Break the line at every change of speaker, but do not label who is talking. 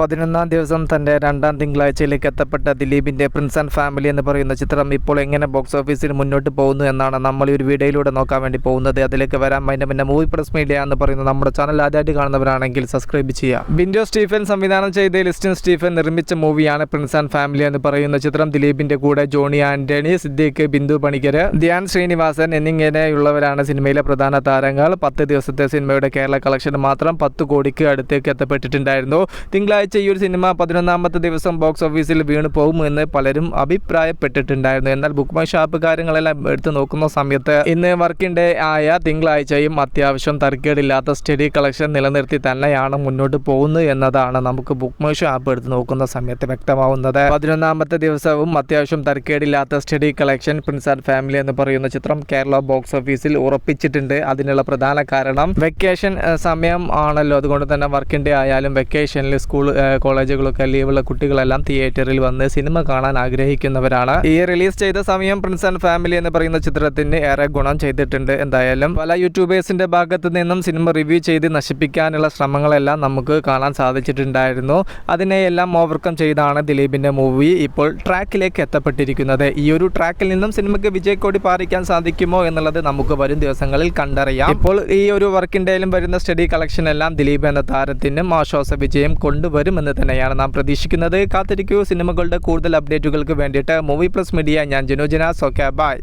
പതിനൊന്നാം ദിവസം തന്റെ രണ്ടാം തിങ്കളാഴ്ചയിലേക്ക് എത്തപ്പെട്ട ദിലീപിന്റെ പ്രിൻസ് ആൻഡ് ഫാമിലി എന്ന് പറയുന്ന ചിത്രം ഇപ്പോൾ എങ്ങനെ ബോക്സ് ഓഫീസിൽ മുന്നോട്ട് പോകുന്നു എന്നാണ് നമ്മൾ ഈ ഒരു വീഡിയോയിലൂടെ നോക്കാൻ വേണ്ടി പോകുന്നത്. അതിലേക്ക് വരാൻ അതിന്റെ പിന്നെ മൂവി പ്രസ് മീഡിയ എന്ന് പറയുന്ന നമ്മുടെ ചാനൽ ആദ്യമായിട്ട് കാണുന്നവരാണെങ്കിൽ സബ്സ്ക്രൈബ് ചെയ്യുക. ബിൻഡോ സ്റ്റീഫൻ സംവിധാനം ചെയ്ത ലിസ്റ്റിൻ സ്റ്റീഫൻ നിർമ്മിച്ച മൂവിയാണ് പ്രിൻസ് ആൻഡ് ഫാമിലി എന്ന് പറയുന്ന ചിത്രം. ദിലീപിന്റെ കൂടെ ജോണി ആന്റണി സിദ്ദീഖ് ബിന്ദു പണിക്കർ ധ്യാൻ ശ്രീനിവാസൻ എന്നിങ്ങനെയുള്ളവരാണ് സിനിമയിലെ പ്രധാന താരങ്ങൾ. പത്ത് ദിവസത്തെ സിനിമയുടെ കേരള കളക്ഷൻ മാത്രം പത്ത് കോടിക്ക് അടുത്തേക്ക് എത്തപ്പെട്ടിട്ടുണ്ടായിരുന്നു. തിങ്കളാഴ്ച ഈ ഒരു സിനിമ പതിനൊന്നാമത്തെ ദിവസം ബോക്സ് ഓഫീസിൽ വീണ് പോകുമെന്ന് പലരും അഭിപ്രായപ്പെട്ടിട്ടുണ്ടായിരുന്നു. എന്നാൽ ബുക്ക് മൈ ഷാപ്പ് കാര്യങ്ങളെല്ലാം എടുത്തു നോക്കുന്ന സമയത്ത് ഇന്ന് വർക്കിംഗ് ഡേ ആയ തിങ്കളാഴ്ചയും അത്യാവശ്യം തർക്കേടില്ലാത്ത സ്റ്റഡി കളക്ഷൻ നിലനിർത്തി തന്നെയാണ് മുന്നോട്ട് പോകുന്നത് എന്നതാണ് നമുക്ക് ബുക്ക് മൈ ഷാപ്പ് എടുത്ത് നോക്കുന്ന സമയത്ത് വ്യക്തമാവുന്നത്. പതിനൊന്നാമത്തെ ദിവസവും അത്യാവശ്യം തർക്കേടില്ലാത്ത steady collection prince and family എന്ന് പറയുന്ന ചിത്രം കേരള ബോക്സ് ഓഫീസിൽ ഉറപ്പിച്ചിട്ടുണ്ട്. അതിനുള്ള പ്രധാന കാരണം വെക്കേഷൻ സമയം ആണല്ലോ. അതുകൊണ്ട് തന്നെ വർക്കിംഗ് ഡേ ആയാലും വെക്കേഷനിൽ സ്കൂൾ കോളേജുകളൊക്കെ ലീവുള്ള കുട്ടികളെല്ലാം തിയേറ്ററിൽ വന്ന് സിനിമ കാണാൻ ആഗ്രഹിക്കുന്നവരാണ്. ഈ റിലീസ് ചെയ്ത സമയം പ്രിൻസ് ആൻഡ് ഫാമിലി എന്ന് പറയുന്ന ചിത്രത്തിന് ഏറെ ഗുണം ചെയ്തിട്ടുണ്ട്. എന്തായാലും പല യൂട്യൂബേഴ്സിന്റെ ഭാഗത്ത് നിന്നും സിനിമ റിവ്യൂ ചെയ്ത് നശിപ്പിക്കാനുള്ള ശ്രമങ്ങളെല്ലാം നമുക്ക് കാണാൻ സാധിച്ചിട്ടുണ്ടായിരുന്നു. അതിനെയെല്ലാം ഓവർകം ചെയ്താണ് ദിലീപിന്റെ മൂവി ഇപ്പോൾ ട്രാക്കിലേക്ക് എത്തപ്പെട്ടിരിക്കുന്നത്. ഈ ഒരു ട്രാക്കിൽ നിന്നും സിനിമയ്ക്ക് വിജയക്കോടി പാറിക്കാൻ സാധിക്കുമോ എന്നുള്ളത് നമുക്ക് വരും ദിവസങ്ങളിൽ കണ്ടറിയാം. ഇപ്പോൾ ഈ ഒരു വർക്കിന്റെയിലും വരുന്ന സ്റ്റഡി കളക്ഷൻ എല്ലാം ദിലീപ് എന്ന താരത്തിനും ആശ്വാസ വിജയം കൊണ്ടുവരുമെന്ന് തന്നെയാണ് നാം പ്രതീക്ഷിക്കുന്നത്. കാത്തിരിക്കൂ സിനിമകളുടെ കൂടുതൽ അപ്ഡേറ്റുകൾക്ക് വേണ്ടിയിട്ട് മൂവി പ്ലസ് മീഡിയ ഞാൻ ജനോജന. സോക്കെ ബൈ